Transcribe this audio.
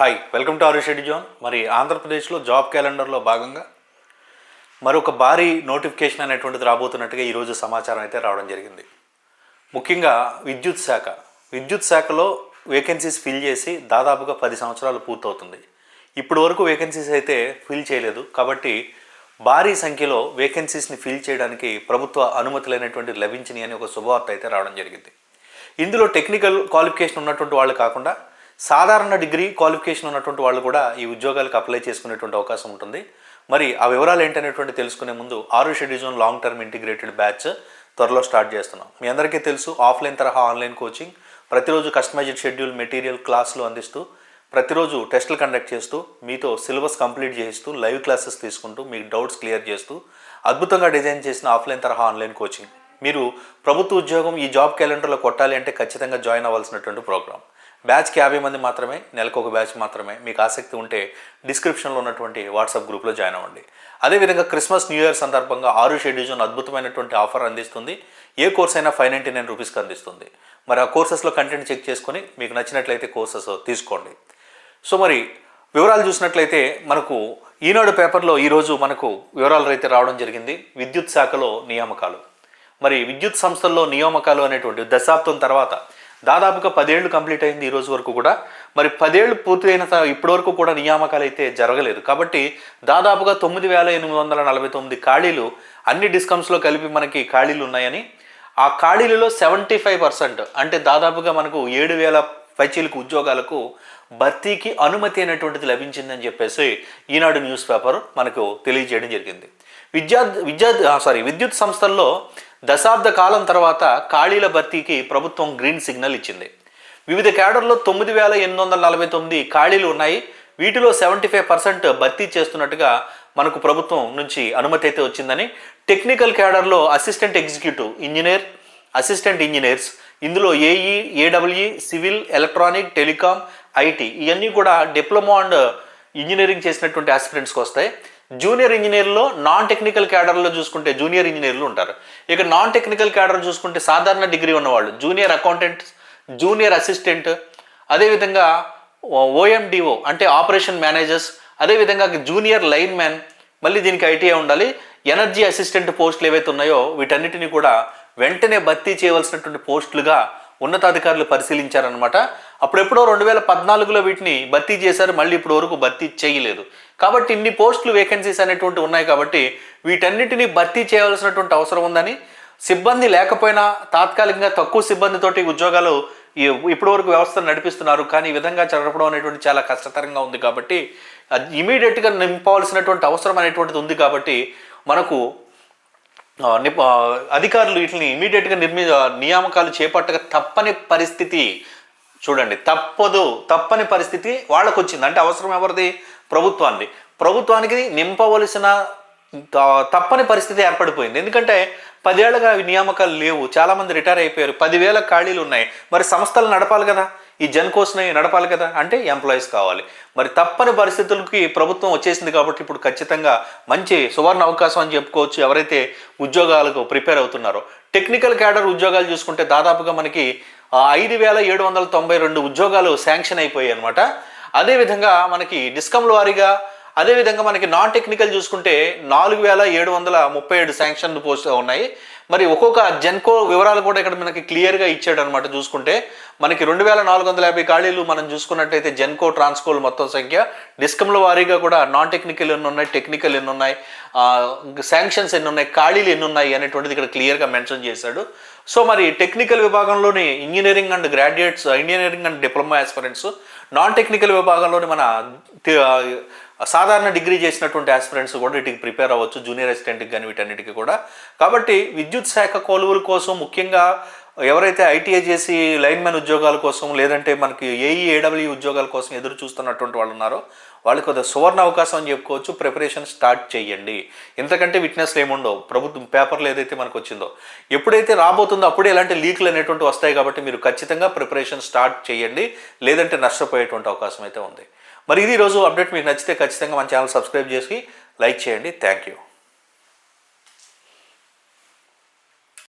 Hi welcome to ఆరు షెడ్డి zone మరి ఆంధ్రప్రదేశ్లో జాబ్ క్యాలెండర్లో భాగంగా మరొక భారీ నోటిఫికేషన్ అనేటువంటిది రాబోతున్నట్టుగా ఈరోజు సమాచారం అయితే రావడం జరిగింది. ముఖ్యంగా విద్యుత్ శాఖ. విద్యుత్ శాఖలో వేకెన్సీస్ ఫిల్ చేసి దాదాపుగా పది సంవత్సరాలు పూర్తవుతుంది. ఇప్పటి వరకు వేకెన్సీస్ అయితే ఫిల్ చేయలేదు. కాబట్టి భారీ సంఖ్యలో వేకెన్సీస్ని ఫిల్ చేయడానికి ప్రభుత్వ అనుమతులైనటువంటి లభించినాయి అని ఒక శుభవార్త అయితే రావడం జరిగింది. ఇందులో టెక్నికల్ క్వాలిఫికేషన్ ఉన్నటువంటి వాళ్ళు కాకుండా సాధారణ డిగ్రీ క్వాలిఫికేషన్ ఉన్నటువంటి వాళ్ళు కూడా ఈ ఉద్యోగాలకు అప్లై చేసుకునేటువంటి అవకాశం ఉంటుంది. మరి ఆ వివరాలు ఏంటనేటువంటి తెలుసుకునే ముందు ఆరు షెడ్యూజన్ లాంగ్ టర్మ్ ఇంటిగ్రేటెడ్ బ్యాచ్ త్వరలో స్టార్ట్ చేస్తున్నాం. మీ అందరికీ తెలుసు ఆఫ్లైన్ తరహా ఆన్లైన్ కోచింగ్ ప్రతిరోజు కస్టమైజ్డ్ షెడ్యూల్ మెటీరియల్ క్లాసులు అందిస్తూ ప్రతిరోజు టెస్టులు కండక్ట్ చేస్తూ మీతో సిలబస్ కంప్లీట్ చేయిస్తూ లైవ్ క్లాసెస్ తీసుకుంటూ మీకు డౌట్స్ క్లియర్ చేస్తూ అద్భుతంగా డిజైన్ చేసిన ఆఫ్లైన్ తరహా ఆన్లైన్ కోచింగ్. మీరు ప్రభుత్వ ఉద్యోగం ఈ జాబ్ క్యాలెండర్లో కొట్టాలి అంటే ఖచ్చితంగా జాయిన్ అవ్వాల్సినటువంటి ప్రోగ్రామ్. బ్యాచ్కి యాభై మంది మాత్రమే నెలకు ఒక బ్యాచ్ మాత్రమే మీకు ఆసక్తి ఉంటే డిస్క్రిప్షన్లో ఉన్నటువంటి వాట్సాప్ గ్రూప్లో జాయిన్ అవ్వండి. అదేవిధంగా క్రిస్మస్ న్యూ ఇయర్ సందర్భంగా ఆరు షెడ్యూజన్ అద్భుతమైనటువంటి ఆఫర్ అందిస్తుంది. ఏ కోర్స్ అయినా ఫైవ్ నైంటీ నైన్ రూపీస్కి అందిస్తుంది. మరి ఆ కోర్సెస్లో కంటెంట్ చెక్ చేసుకొని మీకు నచ్చినట్లయితే కోర్సెస్ తీసుకోండి. సో మరి వివరాలు చూసినట్లయితే మనకు ఈనాడు పేపర్లో ఈరోజు మనకు వివరాలు అయితే రావడం జరిగింది. విద్యుత్ శాఖలో నియామకాలు. మరి విద్యుత్ సంస్థల్లో నియామకాలు అనేటువంటి దశాబ్దం తర్వాత దాదాపుగా పదేళ్ళు కంప్లీట్ అయింది ఈ రోజు వరకు కూడా. మరి పదేళ్ళు పూర్తయిన త- ఇప్పటి వరకు కూడా నియామకాలు అయితే జరగలేదు. కాబట్టి దాదాపుగా తొమ్మిది వేల ఎనిమిది వందల నలభై తొమ్మిది ఖాళీలు అన్ని డిస్కమ్స్లో కలిపి మనకి ఖాళీలు ఉన్నాయని. ఆ ఖాళీలలో సెవెంటీ ఫైవ్ పర్సెంట్ అంటే దాదాపుగా మనకు ఏడు వేల పైచీలకు ఉద్యోగాలకు భర్తీకి అనుమతి అనేటువంటిది లభించిందని చెప్పేసి ఈనాడు న్యూస్ పేపర్ మనకు తెలియజేయడం జరిగింది. విద్యా విద్యా సారీ విద్యుత్ సంస్థల్లో దశాబ్ద కాలం తర్వాత ఖాళీల భర్తీకి ప్రభుత్వం గ్రీన్ సిగ్నల్ ఇచ్చింది. వివిధ క్యాడర్లో తొమ్మిది వేల ఎనిమిది వందల నలభై తొమ్మిది ఖాళీలు ఉన్నాయి. వీటిలో సెవెంటీ ఫైవ్ పర్సెంట్ భర్తీ చేస్తున్నట్టుగా మనకు ప్రభుత్వం నుంచి అనుమతి అయితే వచ్చిందని టెక్నికల్ క్యాడర్లో assistant executive engineer assistant engineers ఇందులో AE AW civil electronic telecom IT ఇవన్నీ కూడా డిప్లొమా అండ్ ఇంజనీరింగ్ చేసినటువంటి ఆస్పిరెంట్స్కి వస్తాయి. జూనియర్ ఇంజనీర్లో నాన్ టెక్నికల్ క్యాడర్లో చూసుకుంటే జూనియర్ ఇంజనీర్లు ఉంటారు. ఇక నాన్ టెక్నికల్ క్యాడర్ చూసుకుంటే సాధారణ డిగ్రీ ఉన్నవాళ్ళు జూనియర్ అకౌంటెంట్ జూనియర్ అసిస్టెంట్ అదేవిధంగా ఓఎండిఓ అంటే ఆపరేషన్ మేనేజర్స్ అదేవిధంగా జూనియర్ లైన్ మ్యాన్ మళ్ళీ దీనికి ఐటీఐ ఉండాలి. ఎనర్జీ అసిస్టెంట్ పోస్టులు ఏవైతే ఉన్నాయో వీటన్నిటిని కూడా వెంటనే భర్తీ చేయవలసినటువంటి పోస్టులుగా ఉన్నతాధికారులు పరిశీలించారనమాట అప్పుడెప్పుడో రెండు వేల పద్నాలుగులో వీటిని భర్తీ చేశారు మళ్ళీ ఇప్పుడు వరకు భర్తీ చేయలేదు. కాబట్టి ఇన్ని పోస్టులు వేకెన్సీస్ అనేటువంటి ఉన్నాయి కాబట్టి వీటన్నిటిని భర్తీ చేయవలసినటువంటి అవసరం ఉందని సిబ్బంది లేకపోయినా తాత్కాలికంగా తక్కువ సిబ్బందితోటి ఉద్యోగాలు ఇప్పటి వరకు వ్యవస్థను నడిపిస్తున్నారు. కానీ ఈ విధంగా జరపడం అనేటువంటి చాలా కష్టతరంగా ఉంది కాబట్టి ఇమీడియట్గా నింపవలసినటువంటి అవసరం అనేటువంటిది ఉంది కాబట్టి మనకు అధికారులు వీటిని ఇమీడియట్గా నిర్మి నియామకాలు చేపట్టక తప్పని పరిస్థితి చూడండి. తప్పదు తప్పని పరిస్థితి వాళ్ళకు వచ్చింది అంటే అవసరం ఎవరిది? ప్రభుత్వానికి ప్రభుత్వానికి నింపవలసిన తప్పని పరిస్థితి ఏర్పడిపోయింది. ఎందుకంటే పదేళ్ళుగా నియామకాలు లేవు. చాలామంది రిటైర్ అయిపోయారు. పదివేల ఖాళీలు ఉన్నాయి. మరి సంస్థలు నడపాలి కదా. ఈ జన్కోస్ని నడపాలి కదా? అంటే ఎంప్లాయీస్ కావాలి. మరి తప్పని పరిస్థితులకి ప్రభుత్వం వచ్చేసింది కాబట్టి ఇప్పుడు ఖచ్చితంగా మంచి సువర్ణ అవకాశం అని చెప్పుకోవచ్చు ఎవరైతే ఉద్యోగాలకు ప్రిపేర్ అవుతున్నారో. టెక్నికల్ క్యాడర్ ఉద్యోగాలు చూసుకుంటే దాదాపుగా మనకి ఐదు వేల ఏడు వందల తొంభై రెండు ఉద్యోగాలు శాంక్షన్ అయిపోయాయి అనమాట అదేవిధంగా మనకి డిస్కమ్ల వారీగా అదేవిధంగా మనకి నాన్ టెక్నికల్ చూసుకుంటే నాలుగు వేల ఏడు వందల ముప్పై ఏడు శాంక్షన్ పోస్ట్ ఉన్నాయి. మరి ఒక్కొక్క జెన్కో వివరాలు కూడా ఇక్కడ మనకి క్లియర్గా ఇచ్చాడు అనమాట చూసుకుంటే మనకి రెండు వేల నాలుగు వందల యాభై ఖాళీలు మనం చూసుకున్నట్టయితే జెన్కో ట్రాన్స్కోల్ మొత్తం సంఖ్య డిస్కమ్ల వారీగా కూడా నాన్ టెక్నికల్ ఎన్ని ఉన్నాయి టెక్నికల్ ఎన్ని ఉన్నాయి శాంక్షన్స్ ఎన్ని ఉన్నాయి ఖాళీలు ఎన్ని ఉన్నాయి అనేటువంటిది ఇక్కడ క్లియర్గా మెన్షన్ చేశాడు. సో మరి technical విభాగంలోని engineering and graduates engineering and diploma aspirants non technical విభాగంలోని మన సాధారణ డిగ్రీ చేసినటువంటి ఆస్పిరెంట్స్ కూడా వీటికి ప్రిపేర్ అవ్వచ్చు జూనియర్ అసిస్టెంట్కి కానీ వీటన్నిటికీ కూడా. కాబట్టి విద్యుత్ శాఖ కొలువుల కోసం ముఖ్యంగా ఎవరైతే ఐటీఐ చేసి లైన్మెన్ ఉద్యోగాల కోసం లేదంటే మనకి ఏఈ ఏడబ్ల్యూ ఉద్యోగాల కోసం ఎదురు చూస్తున్నటువంటి వాళ్ళు ఉన్నారో వాళ్ళకి కొద్దిగా సువర్ణ అవకాశం అని చెప్పుకోవచ్చు. ప్రిపరేషన్ స్టార్ట్ చేయండి. ఇంతకంటే విట్నెస్లు ఏముండవు. ప్రభుత్వం పేపర్లు ఏదైతే మనకు వచ్చిందో. ఎప్పుడైతే రాబోతుందో అప్పుడే ఇలాంటి లీక్లు అనేటువంటి వస్తాయి కాబట్టి మీరు ఖచ్చితంగా ప్రిపరేషన్ స్టార్ట్ చేయండి. లేదంటే నష్టపోయేటువంటి అవకాశం అయితే ఉంది. మరి ఇది రోజు అప్డేట్ మీకు నచ్చితే ఖచ్చితంగా మన ఛానల్ సబ్స్క్రైబ్ చేసి లైక్ చేయండి. Thank you.